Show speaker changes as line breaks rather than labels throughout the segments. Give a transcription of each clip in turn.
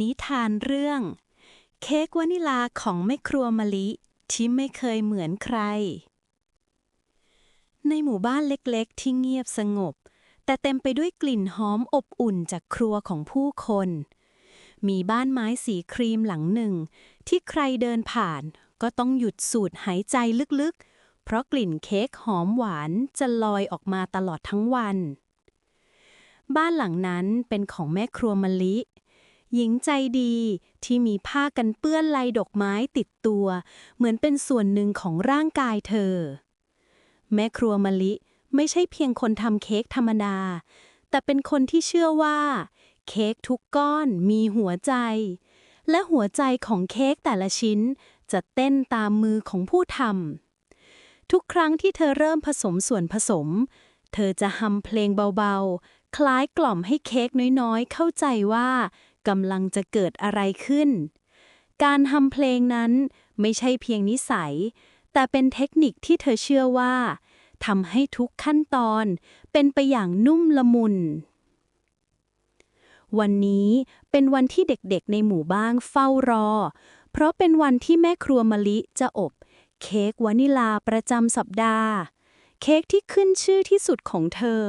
นิทานเรื่อง เค้กวานิลาของแม่ครัวมะลิที่ไม่เคยเหมือนใคร ในหมู่บ้านเล็กๆ ที่เงียบสงบ แต่เต็มไปด้วยกลิ่นหอมอบอุ่นจากครัวของผู้คน มีบ้านไม้สีครีมหลังหนึ่ง ที่ใครเดินผ่านก็ต้องหยุดสูดหายใจลึกๆ เพราะกลิ่นเค้กหอมหวานจะลอยออกมาตลอดทั้งวัน บ้านหลังนั้นเป็นของแม่ครัวมะลิ หญิงใจดีที่มีผ้ากันเปื้อนลายดอกไม้ติดตัว เหมือนเป็นส่วนหนึ่งของร่างกายเธอ แม่ครัวมะลิไม่ใช่เพียงคนทำเค้กธรรมดา แต่เป็นคนที่เชื่อว่า เค้กทุกก้อนมีหัวใจ และหัวใจของเค้กแต่ละชิ้น จะเต้นตามมือของผู้ทำทุกครั้งที่เธอเริ่มผสมส่วนผสม เธอจะฮัมเพลงเบาๆ คล้ายกล่อมให้เค้กน้อยๆ เข้าใจว่า กำลังจะเกิดอะไรขึ้น การฮัมเพลงนั้นไม่ใช่เพียงนิสัย แต่เป็นเทคนิคที่เธอเชื่อว่าทำให้ทุกขั้นตอนเป็นไปอย่างนุ่มละมุน วันนี้เป็นวันที่เด็กๆในหมู่บ้านเฝ้ารอ เพราะเป็นวันที่แม่ครัวมะลิจะอบ เค้กวานิลาประจำสัปดาห์ เค้กที่ขึ้นชื่อที่สุดของเธอ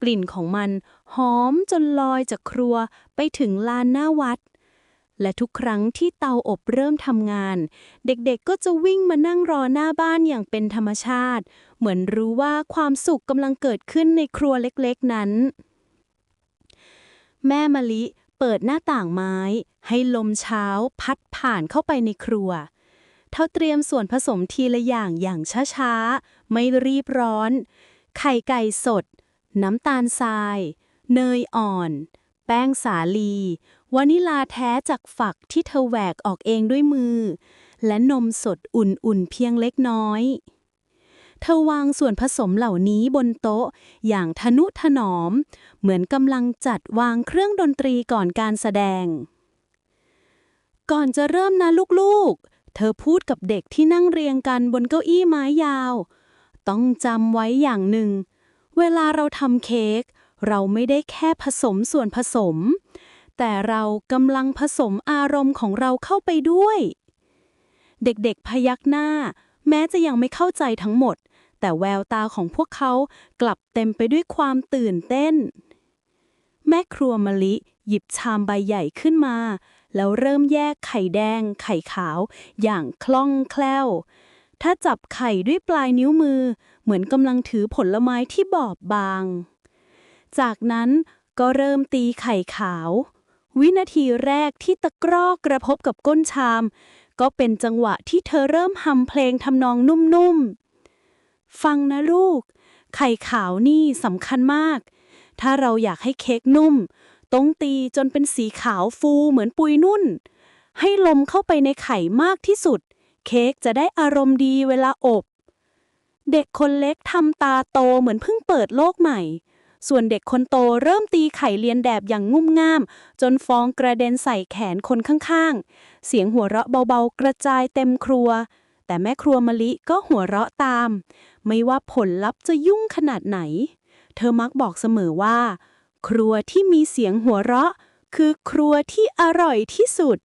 กลิ่นของมัน หอมจนลอยจากครัวไปถึงลานหน้าวัด และทุกครั้งที่เตาอบเริ่มทำงาน เด็กๆก็จะวิ่งมานั่งรอหน้าบ้านอย่างเป็นธรรมชาติ เหมือนรู้ว่าความสุขกำลังเกิดขึ้นในครัวเล็กๆนั้น แม่มะลิเปิดหน้าต่างไม้ ให้ลมเช้าพัดผ่านเข้าไปในครัวเท่าเตรียมส่วนผสมทีละอย่างอย่างช้าๆ ไม่รีบร้อน ไข่ไก่สด น้ำตาลทราย เนยอ่อน แป้งสาลี วานิลาแท้จากฝักที่เธอแหวกออกเองด้วยมือ และนมสดอุ่นๆเพียงเล็กน้อย เธอวางส่วนผสมเหล่านี้บนโต๊ะอย่างทนุถนอม เหมือนกำลังจัดวางเครื่องดนตรีก่อนการแสดง ก่อนจะเริ่มนะลูกๆ เธอพูดกับเด็กที่นั่งเรียงกันบนเก้าอี้ไม้ยาว ต้องจำไว้อย่างหนึ่งเวลาเราทำเค้ก เราไม่ได้แค่ผสมส่วนผสม แต่เรากำลังผสมอารมณ์ของเราเข้าไปด้วย เด็กๆพยักหน้า แม้จะยังไม่เข้าใจทั้งหมด แต่แววตาของพวกเขากลับเต็มไปด้วยความตื่นเต้น แม่ครัวมะลิหยิบชามใบใหญ่ขึ้นมา แล้วเริ่มแยกไข่แดง ไข่ขาวอย่างคล่องแคล่ว ถ้าจับไข่ด้วยปลายนิ้วมือ เหมือนกำลังถือผลไม้ที่บอบบาง จากนั้นก็เริ่มตีไข่ขาว วินาทีแรกที่ตะกร้อกระทบกับก้นชาม ก็เป็นจังหวะที่เธอเริ่มฮัมเพลงทำนองนุ่มๆ ฟังนะลูก ไข่ขาวนี่สำคัญมาก ถ้าเราอยากให้เค้กนุ่ม ต้องตีจนเป็นสีขาวฟูเหมือนปุยนุ่น ให้ลมเข้าไปในไข่มากที่สุด เค้กจะได้อารมณ์ดีเวลาอบ เด็กคนเล็กทำตาโตเหมือนเพิ่งเปิดโลกใหม่ ส่วนเด็กคนโตเริ่มตีไข่เลียนแบบอย่างงุ่มง่าม จนฟองกระเด็นใส่แขนคนข้างๆ เสียงหัวเราะเบาๆ กระจายเต็มครัว แต่แม่ครัวมะลิก็หัวเราะตาม ไม่ว่าผลลัพธ์จะยุ่งขนาดไหน เธอมักบอกเสมอว่า ครัวที่มีเสียงหัวเราะ คือครัวที่อร่อยที่สุด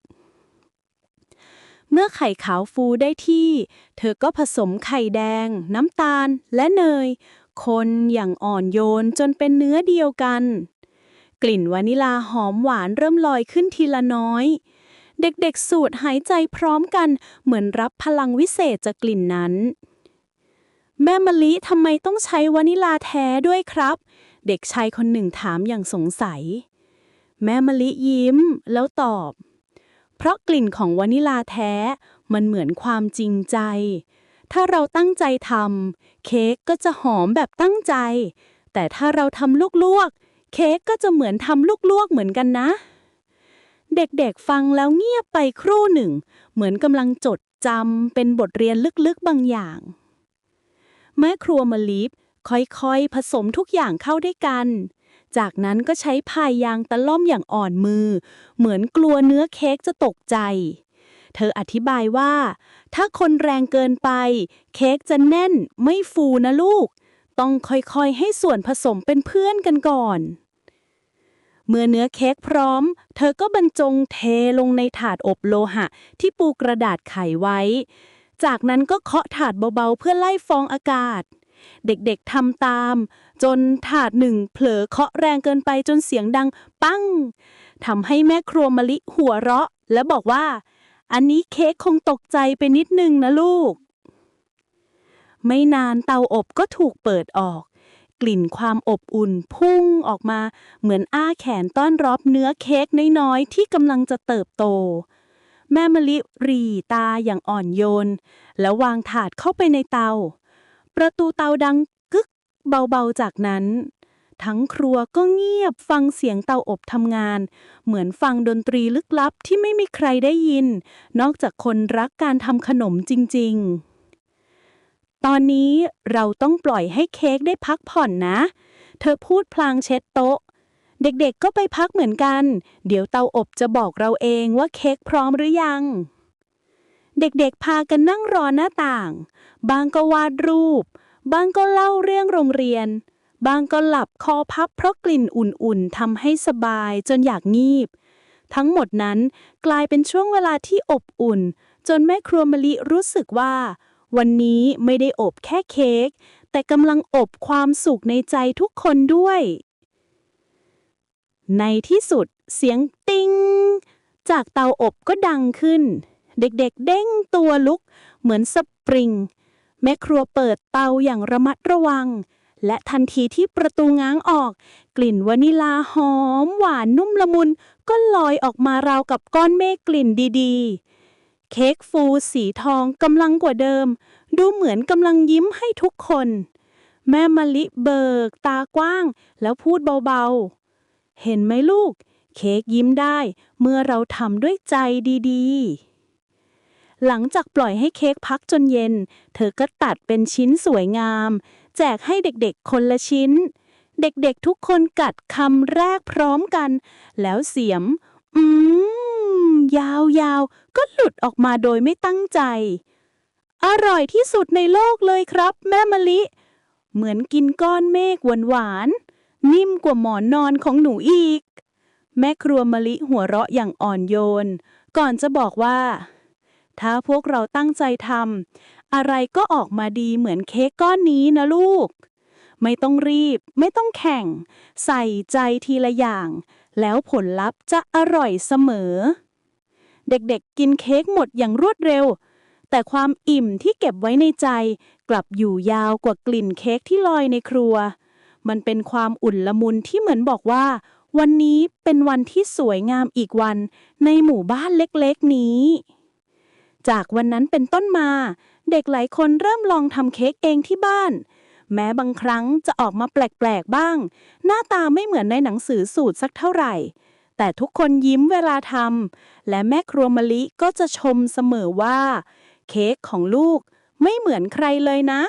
เมื่อไข่ขาวฟูได้ที่ เธอก็ผสมไข่แดง น้ำตาลและเนย คนอย่างอ่อนโยนจนเป็นเนื้อเดียวกัน กลิ่นวานิลาหอมหวานเริ่มลอยขึ้นทีละน้อย เด็กๆสูดหายใจพร้อมกันเหมือนรับพลังวิเศษจากกลิ่นนั้น แม่มะลิทำไมต้องใช้วานิลาแท้ด้วยครับ เด็กชายคนหนึ่งถามอย่างสงสัย แม่มะลิยิ้มแล้วตอบ เพราะกลิ่นของวานิลาแท้มันเหมือนความจริงใจ ถ้าเราตั้งใจทำเค้กก็จะหอมแบบตั้งใจ แต่ถ้าเราทำลวกๆ เค้กก็จะเหมือนทำลวกๆเหมือนกันนะ เด็กๆฟังแล้วเงียบไปครู่หนึ่ง เหมือนกำลังจดจำเป็นบทเรียนลึกๆบางอย่าง แม่ครัวมะลิฟค่อยๆ ผสมทุกอย่างเข้าด้วยกัน จากนั้นก็ใช้พายยางตะล่อมอย่างอ่อนมือ เหมือนกลัวเนื้อเค้กจะตกใจ เธออธิบายว่า ถ้าคนแรงเกินไป เค้กจะแน่นไม่ฟูนะลูก ต้องค่อยๆให้ส่วนผสมเป็นเพื่อนกันก่อน เมื่อเนื้อเค้กพร้อม เธอก็บรรจงเทลงในถาดอบโลหะ ที่ปูกระดาษไขไว้ จากนั้นก็เคาะถาดเบาๆ เพื่อไล่ฟองอากาศเด็กๆทำตาม จนถาดหนึ่งเผลอเคาะแรงเกินไปจนเสียงดัง ปังทำให้แม่ครัวมะลิหัวเราะ และบอกว่า อันนี้เค้กคงตกใจไปนิดนึงนะลูก ไม่นานเตาอบก็ถูกเปิดออก กลิ่นความอบอุ่นพุ่งออกมา เหมือนอ้าแขนต้อนรับเนื้อเค้กน้อยๆที่กำลังจะเติบโต แม่มะลิรีตาอย่างอ่อนโยน แล้ววางถาดเข้าไปในเตา ประตูเตาดังกึกเบาๆจากนั้น ทั้งครัวก็เงียบฟังเสียงเตาอบทำงาน เหมือนฟังดนตรีลึกลับที่ไม่มีใครได้ยิน นอกจากคนรักการทำขนมจริง ๆ ตอนนี้เราต้องปล่อยให้เค้กได้พักผ่อนนะ เธอพูดพลางเช็ดโต๊ะ เด็กๆก็ไปพักเหมือนกัน เดี๋ยวเตาอบจะบอกเราเองว่าเค้กพร้อมหรือยังเด็กๆ พากันนั่งรอหน้าต่าง บางก็วาดรูป บางก็เล่าเรื่องโรงเรียน บางก็หลับคอพับเพราะกลิ่นอุ่นๆทำให้สบายจนอยากงีบ ทั้งหมดนั้นกลายเป็นช่วงเวลาที่อบอุ่น จนแม่ครัวมะลิรู้สึกว่า วันนี้ไม่ได้อบแค่เค้กแต่กำลังอบความสุขในใจทุกคนด้วย ในที่สุดเสียงติ้ง จากเตาอบก็ดังขึ้น เด็กๆเด้งตัวลุก เหมือนสปริง แม่ครัวเปิดเตาอย่างระมัดระวัง และทันทีที่ประตูง้างออก กลิ่นวานิลาหอม หวานนุ่มละมุน ก็ลอยออกมาราวกับก้อนเมฆกลิ่นดีๆ เค้กฟูสีทองกำลังกว่าเดิม ดูเหมือนกำลังยิ้มให้ทุกคน แม่มะลิเบิก ตากว้าง แล้วพูดเบาๆ เห็นไหมลูก เค้กยิ้มได้เมื่อเราทำด้วยใจดีๆหลังจากปล่อยให้เค้กพักจนเย็น เธอก็ตัดเป็นชิ้นสวยงาม แจกให้เด็กๆคนละชิ้น เด็กๆทุกคนกัดคำแรกพร้อมกัน แล้วเสียมอืม ยาวๆ ก็หลุดออกมาโดยไม่ตั้งใจ อร่อยที่สุดในโลกเลยครับ แม่มะลิ เหมือนกินก้อนเมฆหวานๆ นิ่มกว่าหมอนนอนของหนูอีก แม่ครัวมะลิหัวเราะอย่างอ่อนโยน ก่อนจะบอกว่าถ้าพวกเราตั้งใจทำ อะไรก็ออกมาดีเหมือนเค้กก้อนนี้นะลูก ไม่ต้องรีบ ไม่ต้องแข่ง ใส่ใจทีละอย่าง แล้วผลลัพธ์จะอร่อยเสมอ เด็กๆกินเค้กหมดอย่างรวดเร็ว แต่ความอิ่มที่เก็บไว้ในใจ กลับอยู่ยาวกว่ากลิ่นเค้กที่ลอยในครัว มันเป็นความอุ่นละมุนที่เหมือนบอกว่า วันนี้เป็นวันที่สวยงามอีกวันในหมู่บ้านเล็กๆนี้ จากวันนั้นเป็นต้นมา เด็กหลายคนเริ่มลองทำเค้กเองที่บ้าน แม้บางครั้งจะออกมาแปลกๆบ้าง หน้าตาไม่เหมือนในหนังสือสูตรสักเท่าไหร่ แต่ทุกคนยิ้มเวลาทำและแม่ครัวมะลิก็จะชมเสมอว่า เค้กของลูกไม่เหมือนใครเลยนะ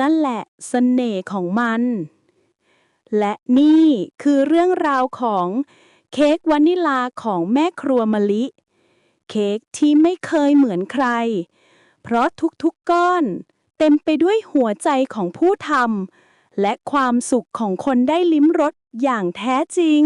นั่นแหละเสน่ห์ของมัน และนี่คือเรื่องราวของเค้กวานิลาของแม่ครัวมะลิ เค้กที่ไม่เคยเหมือนใคร เพราะทุกๆก้อน เต็มไปด้วยหัวใจของผู้ทำและความสุขของคนได้ลิ้มรสอย่างแท้จริง